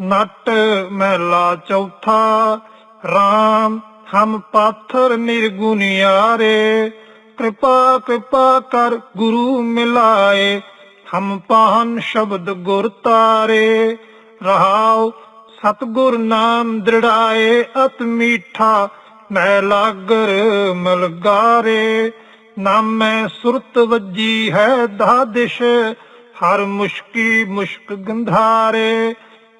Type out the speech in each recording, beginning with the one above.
ਨਟ ਮਹਿਲਾ ਚੌਥਾ RAM ਹਮ ਪਾਥਰ ਨਿਰਗੁਨਿਆਰੇ ਕਿਰਪਾ ਕਿਰਪਾ ਕਰ ਗੁਰੂ ਮਿਲਾਏ, ਹਮ ਪਾਹਨ ਸ਼ਬਦ ਗੁਰ ਤਾਰੇ, ਰਹਾਉ ਸਤਗੁਰ ਨਾਮ ਦ੍ਰਿੜਾਏ, ਅਤ ਮੀਠਾ ਮੈਂ ਲਾਗਰ ਮਲਗਾਰੇ, ਨਾਮੈ ਸੁਰਤ ਵੱਜੀ ਹੈ ਦਾਦਿਸ਼, ਹਰ ਮੁਸ਼ਕੀ ਮੁਸ਼ਕ ਗੰਧਾਰੇ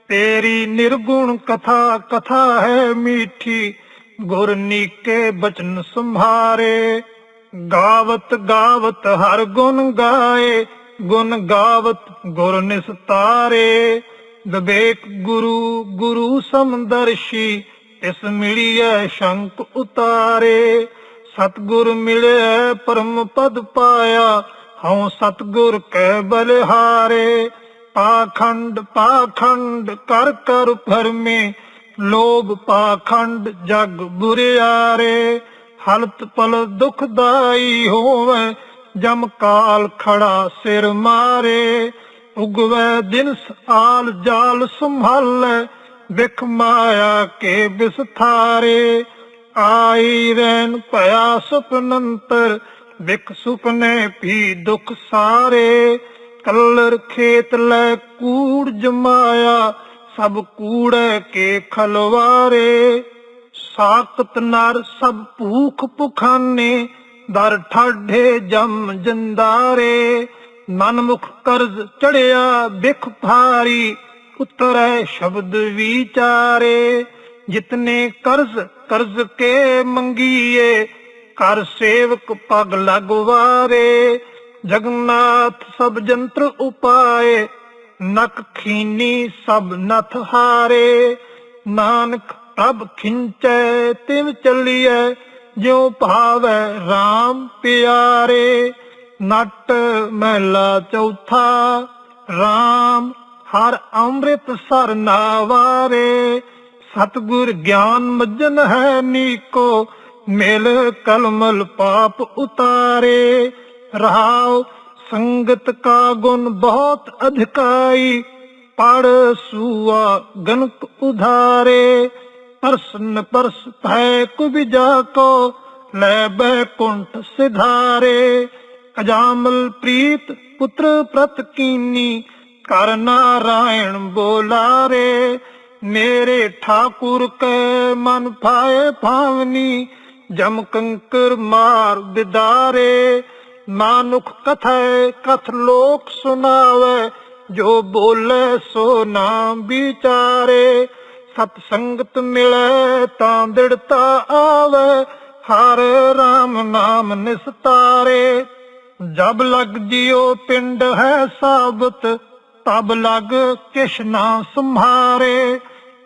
ਤੇਰੀ ਨਿਰਗੁਣ ਕਥਾ ਕਥਾ ਹੈ ਮੀਠੀ, ਗੁਰ ਨੀਕੇ ਬਚਨ ਸੰਭਾਰੇ। ਗਾਵਤ ਗਾਵਤ ਹਰ ਗੁਣ ਗਾਏ, ਗੁਣ ਗਾਵਤ ਗੁਰ ਨਿਸਤਾਰੇ। ਵਿਵੇਕ ਗੁਰੂ ਗੁਰੂ ਸਮਦਰਸ਼ੀ ਇਸ ਮਿਲਿਐ ਸ਼ੰਕ ਉਤਾਰੇ। ਸਤਗੁਰ ਮਿਲਿਆ ਪਰਮ ਪਦ ਪਾਇਆ, ਹਉ ਸਤਗੁਰ ਕੈ ਬਲਿਹਾਰੇ। ਪਾਖੰਡ ਪਾਖੰਡ ਕਰ ਕਰ ਫਰਮੇ। ਲੋਭ ਪਾਖੰਡ ਜਗ ਬੁਰਿਆਰੇ। ਹਲਤ ਪਲ ਦੁਖਦਾਈ ਹੋਵੇ, ਜਮ ਕਾਲ ਖੜਾ ਸਿਰ ਮਾਰੇ। ਉਗਵੇ ਦਿਨ ਆਲ ਜਾਲ ਸੰਭਾਲੇ, ਵਿਖ ਮਾਇਆ ਕੇ ਵਿਸਥਾਰੇ। ਆਈ ਰੈਨ ਭਇਆ ਸੁਪਨੰਤਰ, ਵਿਖ ਸੁਪਨੇ ਵੀ ਦੁਖ ਸਾਰੇ। ਕਲਰ ਖੇਤ ਲੈ ਕੂੜ ਜਮਾਇਆ ਸਭ ਕੂੜੇ ਕੇ ਖਲਵਾਰੇ। ਸਾਖਤ ਨਰ ਸਭ ਭੂਖ ਭੁਖਾਨੇ ਦਰ ਠਾਢੇ ਜਮ ਜੰਦਾਰੇ। ਮਨਮੁਖ ਕਰਜ਼ ਚੜਿਆ ਬਿਖ ਭਾਰੀ, ਉਤਰੈ ਸ਼ਬਦ ਵਿਚਾਰੇ। ਜਿਤਨੇ ਕਰਜ਼ ਕਰਜ਼ ਕੇ ਮੰਗੀਏ ਕਰ ਸੇਵਕ ਪਗ ਲਗਵਾਰੇ। ਜਗਨਨਾਥ ਸਭ ਜੰਤਰ ਉਪਾਏ, ਨਕ ਖੀਨੀ ਸਭ ਨਥ ਹਾਰੇ। ਨਾਨਕ ਪ੍ਰਭ ਖਿੰਚੈ, ਤਿਵ ਚੱਲੀਐ, ਜਿਉ ਭਾਵੈ RAM ਪਿਆਰੇ। ਨਟ ਮਹਿਲਾ ਚੌਥਾ RAM ਹਰ ਅੰਮ੍ਰਿਤ ਸਰ ਨਾਵਾਰੇ। ਸਤਗੁਰ ਗਿਆਨ ਮਜਨ ਹੈ ਨੀਕੋ, ਮਿਲ ਕਲਮਲ ਪਾਪ ਉਤਾਰੇ। ਰਹਾਉ, ਸੰਗਤ ਕਾ ਗੁਣ ਬਹੁਤ ਅਧਿਕਾਈ, ਪੜ ਸੂਆ ਗਨਕ ਉਧਾਰੇ, ਪਰਸਨ ਪਰਸ ਭੈ ਕੁਬਿਜਾ ਕੋ, ਲੈ ਬੈਕੁੰਠ ਸਿਧਾਰੇ। ਅਜਾਮਲ ਪ੍ਰੀਤ ਪੁੱਤਰ ਪ੍ਰਤ ਕੀਨੀ, ਕਰ ਨਾਰਾਇਣ ਬੋਲਾਰੇ। ਮੇਰੇ ਠਾਕੁਰ ਕੈ ਮਨ ਭਾਏ ਭਾਵਨੀ, ਜਮ ਕੰਕਰ ਮਾਰ ਬਿਦਾਰੇ ਨਾਨਕ ਕਥੈ, ਕਥ ਲੋਕ ਸੁਣਾਵੇ, ਜੋ ਬੋਲੇ ਸੋ ਨਾਮ ਵਿਚਾਰੇ। ਸਤ ਸੰਗਤ ਮਿਲੇ ਤਾਂ ਦਿੜਤਾ ਆਵੇ, ਹਰ RAM ਨਾਮ ਨਿਸਤਾਰੇ। ਜਬ ਲਗ ਜਿਉ ਪਿੰਡ ਹੈ ਸਾਬਤ, ਤਬ ਲਗ ਕਿਛ ਨਾ ਸੰਭਾਰੇ।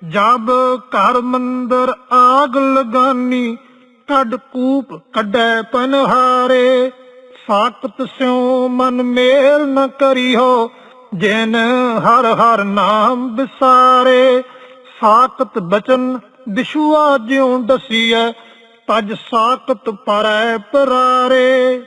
ਜਬ ਘਰ ਮੰਦਰ ਆਗ ਲਗਾਨੀ ਕੱਢ ਕੂਪ ਕੱਢੈ ਪਨਹਾਰੇ। ਸਾਖਤ ਸਿਉ ਮਨ ਮੇਲ ਨ ਕਰਿਓ ਜਿਨ ਹਰ ਹਰ ਨਾਮ ਵਿਸਾਰੇ। ਸਾਖਤ ਬਚਨ ਵਿਸ਼ਵਾ ਜਿਉ ਦਸੀਐ, ਤਜ ਸਾਖਤ ਪਰੈ ਪਰਾਰੇ।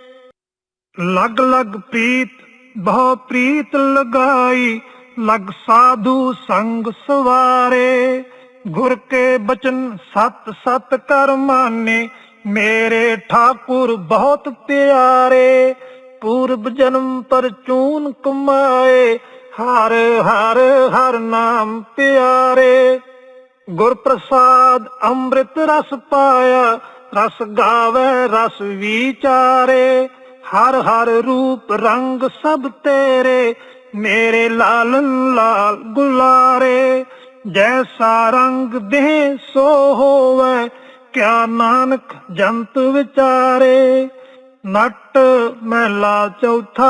ਲਗ ਲਗ ਪ੍ਰੀਤ, ਬਹੁ ਪ੍ਰੀਤ ਲਗਾਈ, ਲਗ ਸਾਧੂ ਸੰਗ ਸਵਾਰੇ। ਗੁਰ ਕੇ ਬਚਨ ਸਤ ਸਤ ਕਰ ਮਾਨੇ ਮੇਰੇ ਠਾਕੁਰ ਬਹੁਤ ਪਿਆਰੇ, ਪੂਰਬ ਜਨਮ ਪਰ ਚੂਨ ਕਮਾਏ, ਹਰ ਹਰ ਹਰ ਨਾਮ ਪਿਆਰੇ। ਗੁਰ ਪ੍ਰਸਾਦ ਅੰਮ੍ਰਿਤ ਰਸ ਪਾਇਆ, ਰਸ ਗਾਵੇ, ਰਸ ਵਿਚਾਰੇ। ਹਰ ਹਰ ਰੂਪ ਰੰਗ ਸਭ ਤੇਰੇ, ਮੇਰੇ ਲਾਲਨ ਲਾਲ ਗੁਲਾਰੇ। ਜੈਸਾ ਰੰਗ ਦੇ ਸੋ ਹੋਵੇ ਕਿਆ ਨਾਨਕ ਜੰਤ ਵਿਚਾਰੇ, ਨਟ ਮਹਿਲਾ ਚੌਥਾ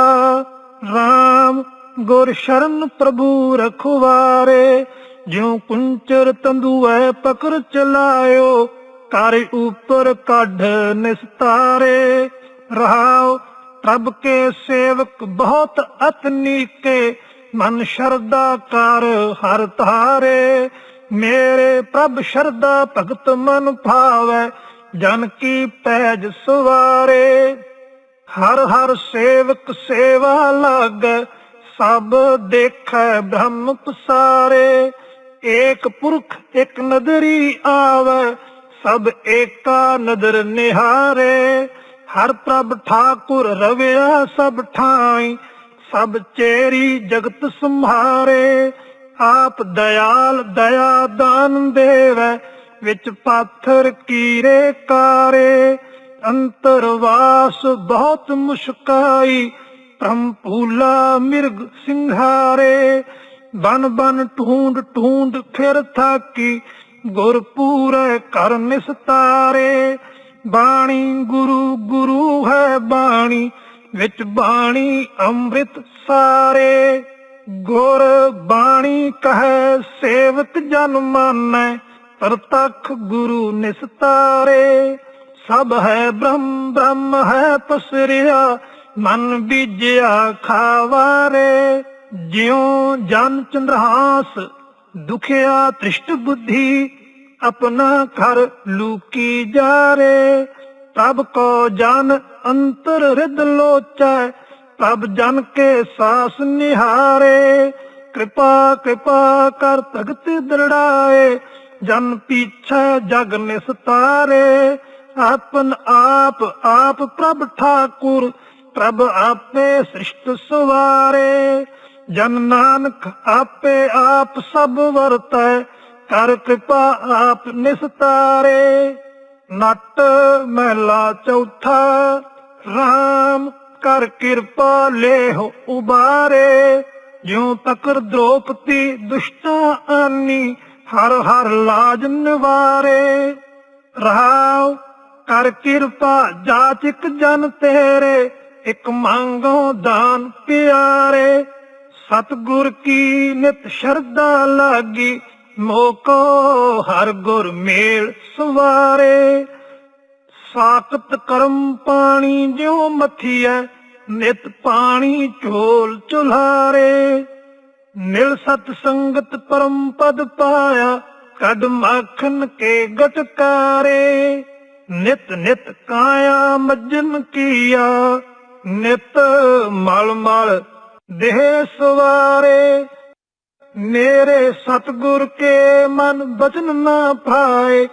RAM ਗੁਰ ਸ਼ਰਨ ਪ੍ਰਭੂ ਰਖਵਾਰੇ, ਜਿਉ ਕੁੰਚਰ ਤੰਦੂਐ ਪਕੜ ਚਲਾਇਓ ਕਰ ਉਪਰ ਕੱਢ ਨਿਸਤਾਰੇ। ਰਹਾਉ ਪ੍ਰਭ ਕੇ ਸੇਵਕ ਬਹੁਤ ਅਤਨੀਕੇ, ਮਨ ਸ਼ਰਦਾ ਕਰ ਹਰ ਤਾਰੇ ਮੇਰੇ ਪ੍ਰਭ ਸ਼ਰਦਾ ਭਗਤ ਮਨ ਭਾਵੈ, ਜਨ ਕੀ ਪੈਜ ਸਵਾਰੇ। ਹਰ ਹਰ ਸੇਵਕ ਸੇਵਾ ਲਾਗੈ, ਸਭ ਦੇਖੈ ਬ੍ਰਹਮ ਪਸਾਰੇ। ਏਕ ਪੁਰਖ ਇੱਕ ਨਦਰੀ ਆਵੈ, ਸਭ ਏਕਾ ਨਦਰ ਨਿਹਾਰੇ। ਹਰ ਪ੍ਰਭ ਠਾਕੁਰ ਰਵਿਆ ਸਭ ਠਾਈ, ਸਭ ਚੇਰੀ ਜਗਤ ਸੰਭਾਰੇ ਆਪ ਦਇਆਲ ਦਇਆ ਦਾਨ ਦੇਵੈ, ਵਿੱਚ ਪਾਥਰ ਕੀਰੇ ਕਾਰੇ। ਅੰਤਰਵਾਸ ਬਹੁਤ ਮੁਸ਼ਕਾਈ ਪ੍ਰਮ ਭੂਲਾ ਮਿਰਗ ਸਿੰਘਾਰੇ। ਬਨ ਬਨ ਢੂੰਡ ਢੂੰਡ ਫਿਰ ਥਾਕੀ ਗੁਰ ਪੂਰੇ ਕਰ ਨਿਸਤਾਰੇ। ਬਾਣੀ ਗੁਰੂ ਗੁਰੂ ਹੈ ਬਾਣੀ, ਵਿੱਚ ਬਾਣੀ ਅੰਮ੍ਰਿਤ ਸਾਰੇ। ਗੁਰ ਬਾਣੀ ਕਹੈ, ਸੇਵਕ ਜਨ ਮਾਨੈ, ਪ੍ਰਤੱਖ ਗੁਰੂ ਨਿਸਤਾਰੇ। ਸਭ ਹੈ ਬ੍ਰਹਮ ਬ੍ਰਹਮ ਹੈ ਪਸਰਿਆ, ਮਨ ਬੀਜਿਆ ਖਾਵਾਰੇ। ਜਿਉ ਜਨ ਚੰਦਰਹਾਸ, ਦੁਖਿਆ ਤ੍ਰਿਸ਼ਟ ਬੁੱਧੀ, ਆਪਣਾ ਘਰ ਲੂਕੀ ਜਾਰੇ। ਪ੍ਰਭ ਕੋ ਜਨ ਅੰਤਰ ਹਿਰਦ ਲੋਚੈ ਪ੍ਰਭ ਜਨ ਕੇ ਸਾਸ ਨਿਹਾਰੇ। ਕਿਰਪਾ ਕਿਰਪਾ ਕਰ ਤਖਤ ਦਰੜਾਏ। ਜਨ ਪੀਛੇ ਜਗ ਨਿਸਤਾਰੇ। ਆਪਨ ਆਪ ਆਪ ਪ੍ਰਭ ਠਾਕੁਰ। ਪ੍ਰਭ ਆਪੇ ਸ੍ਰਿਸ਼ਟ ਸਵਾਰੇ। ਜਨ ਨਾਨਕ ਆਪੇ ਆਪ ਸਭ ਵਰਤੈ। ਕਰ ਕਿਰਪਾ ਆਪ ਨਿਸਤਾਰੇ। ਨਟ, ਮਹਿਲਾ ਚੌਥਾ RAM ਕਰ ਕਿਰਪਾ ਲੇਹੁ ਉਬਾਰੇ, ਜਿਉ ਤਕਰ ਦ੍ਰੋਪਤੀ ਦੁਸ਼ਟਾਂ ਆਨੀ, ਹਰ ਹਰ ਲਾਜ ਨਿਵਾਰੇ। ਰਹਾਉ ਕਰ ਕਿਰਪਾ ਜਾਚਕ ਜਨ ਤੇਰੇ, ਇਕ ਮੰਗੋ ਦਾਨ ਪਿਆਰੇ। ਸਤਗੁਰ ਕੀ ਨਿਤ ਸ਼ਰਧਾ ਲਾਗੀ, ਮੋਕੋ ਹਰ ਗੁਰ ਮੇਲ ਸਵਾਰੇ। ਸਾਖਤ ਕਰਮ ਪਾਣੀ ਜਿਉ ਮਥੀਐ, ਨਿਤ ਪਾਣੀ ਝੋਲ ਚੁਲਾਰੇ ਨਿਲ ਸਤ ਸੰਗਤ ਪਰਮ ਪਦ ਪਾਇਆ, ਕਦ ਮੱਖਨ ਕੇ ਗਟਕਾਰੇ ਨਿਤ ਨਿਤ ਕਾਇਆ ਮਜਨ ਕੀਆ, ਨਿਤ ਮਲ ਮਲ ਦੇਹ ਸਵਾਰੇ। ਮੇਰੇ ਸਤਗੁਰ ਕੇ ਮਨ ਬਚਨ ਨਾ ਪਾਏ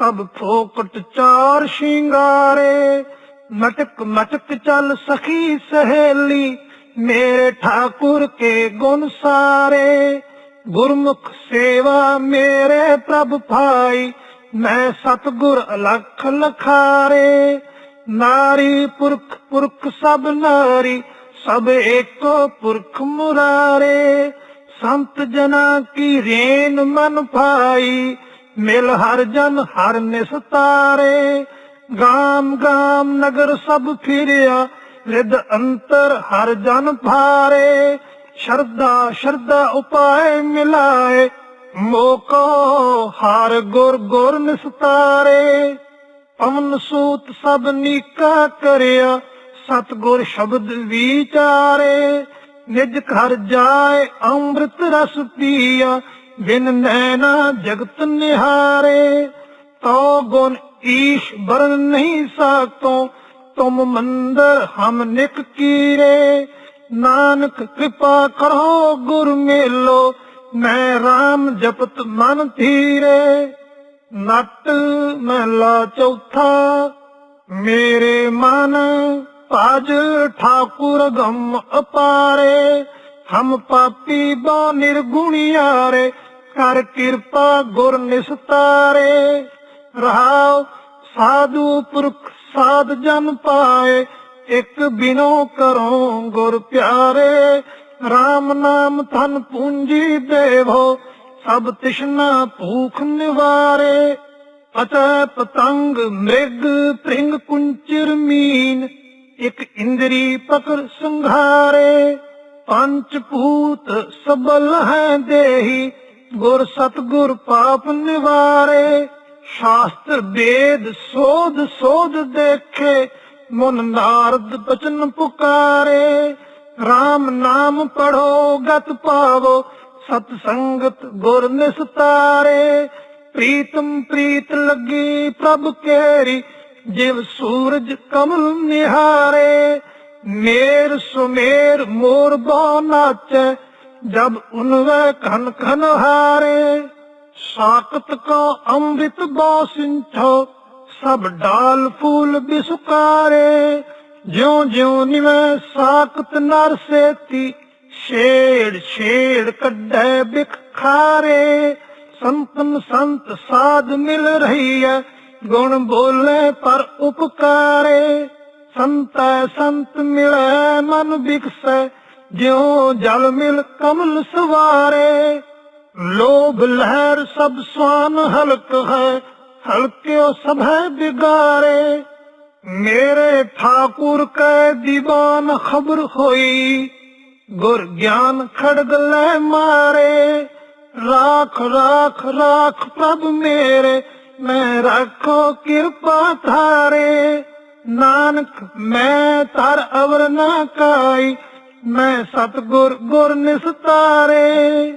ਸਭ ਫੋਕਟ ਚਾਰ ਸ਼ਿੰਗਾਰੇ। ਮਟਕ ਮਟਕ ਚੱਲ ਸਖੀ ਸਹੇਲੀ, ਮੇਰੇ ਠਾਕੁਰ ਕੇ ਗੁਣ ਸਾਰੇ। ਗੁਰਮੁਖ ਸੇਵਾ ਮੇਰੇ ਪ੍ਰਭ ਭਾਈ, ਮੈਂ ਸਤਗੁਰ ਅਲਖ ਲਖਾਰੇ। ਨਾਰੀ ਪੁਰਖ ਪੁਰਖ ਸਭ ਨਾਰੀ, ਸਭ ਏਕੋ ਪੁਰਖ ਮੁਰਾਰੇ। ਸੰਤ ਜਨਾ ਕੀ ਰੇਨ ਮਨ ਭਾਈ ਮਿਲ ਹਰ ਜਨ, ਹਰ ਨਿਸਤਾਰੇ ਗਾਮ ਗਾਮ ਨਗਰ ਸਭ ਫਿਰਿਆ ਰਿਦ ਅੰਤਰ ਹਰ ਜਨ ਭਾਰੇ। ਸ਼ਰਧਾ ਸ਼ਰਧਾ ਉਪਾਏ ਮਿਲਾਏ, ਮੋਕੋ ਹਰ ਗੁਰ ਗੁਰ ਨਿਸਤਾਰੇ ਪਵਨ ਸੂਤ ਸਭ ਨੀਕਾ ਕਰਿਆ, ਸਤਗੁਰ ਸ਼ਬਦ ਵਿਚਾਰੇ। ਨਿਜ ਘਰ ਜਾਏ, ਅੰਮ੍ਰਿਤ ਰਸ ਪੀਆ ਬਿਨ ਨੈਣਾ ਜਗਤ ਨਿਹਾਰੇ, ਤੋ ਗੁਣ ਈਸ਼ ਨਹੀਂ ਸਾਕੋ ਤੁਮ ਮੰਦਰ ਹਮ ਨਿਕ ਕੀਰੇ। ਨਾਨਕ ਕਿਰਪਾ ਕਰੋ ਗੁਰ ਮੇਲੋ, ਮੈਂ RAM ਜਪਤ ਮਨ ਧੀਰੇ। ਨਟ ਮਹਿਲਾ ਚੌਥਾ, ਮੇਰੇ ਮਨ ਭਜ ਠਾਕੁਰ ਗਮ ਅਪਾਰੇ। ਹਮ ਪਾਪੀ ਬੋ ਨਿਰਗੁਣਿਆਰੇ ਕਰ ਕਿਰਪਾ ਗੁਰ ਨਿਸਤਾਰੇ, ਰਹਾਉ ਸਾਧੂ ਪੁਰਖ ਸਾਧ ਜਨ ਪਾਏ, ਇੱਕ ਬਿਨੋ ਕਰੋ ਗੁਰ ਪਿਆਰੇ RAM ਨਾਮ ਧਨ ਪੂੰਜੀ ਦੇਵੋ, ਸਭ ਤਿਸ਼ਨਾ ਭੂਖ ਨਿਵਾਰੇ ਅਤੈ ਪਤੰਗ ਮ੍ਰਿਗ ਪ੍ਰਿੰਗ ਕੁੰਚਰ ਮੀਨ, ਇੱਕ ਇੰਦਰੀ ਪਕੜ ਸੰਘਾਰੇ ਪੰਚ ਭੂਤ ਸਬਲ ਹੈ ਦੇਹੀ ਗੁਰ ਸਤਗੁਰ ਪਾਪ ਨਿਵਾਰੇ, ਸ਼ਾਸਤਰ ਵੇਦ ਸੋਧ ਸੋਧ ਦੇਖੇ, ਮਨ ਨਾਰਦ ਬਚਨ ਪੁਕਾਰੇ। RAM ਨਾਮ ਪੜੋ ਗਤ ਪਾਵੋ ਸਤ ਸੰਗਤ ਗੁਰ ਨਿਸਤਾਰੇ। ਪ੍ਰੀਤਮ ਪ੍ਰੀਤ ਲੱਗੀ ਪ੍ਰਭ ਕੇਰੀ, ਜਿਵ ਸੂਰਜ ਕਮਲ ਨਿਹਾਰੇ। ਮੇਰ ਸੁਮੇਰ ਮੋਰ ਬੋ ਨਾਚੈ जब उनवे खन खन हारे साकत को अमृत बौसिंठो सब डाल फूल बिसुकारे ज्यो ज्यो निवे साकत नर सेती ਛੇੜ ਛੇੜ ਕੱਢੇ ਬਿਖ ਖਾਰੇ ਸੰਤਨ ਸੰਤ ਸਾਧ ਮਿਲ ਰਹੀ ਹੈ ਗੁਣ ਬੋਲੇ ਪਰ ਉਪਕਾਰੇ ਸੰਤੈ ਸੰਤ ਮਿਲੈ ਮਨ ਬਿਕਸੈ ਜਿਉ ਜਲ ਮਿਲ ਕਮਲ ਸਵਾਰੇ, ਲੋਭ ਲਹਿਰ ਸਭ ਸਵਾਨ ਹਲਕ ਹੈ, ਹਲਕਿਓ ਸਭ ਹੈ ਬਿਗਾਰੇ। ਮੇਰੇ ਠਾਕੁਰ ਕੈ ਦੀਵਾਨ ਖਬਰ ਹੋਈ, ਗੁਰ ਗਿਆਨ ਖੜਗ ਲੈ ਮਾਰੇ। ਰਾਖ ਰਾਖ ਰਾਖ ਪ੍ਰਭ ਮੇਰੇ, ਮੈਂ ਰੱਖੋ ਕਿਰਪਾ ਧਾਰੇ। ਨਾਨਕ, ਮੈਂ ਤਰ ਅਵਰ ਨਾ ਕਾਈ ਮੈਂ ਸਤਗੁਰ ਗੁਰ ਨਿਸਤਾਰੇ।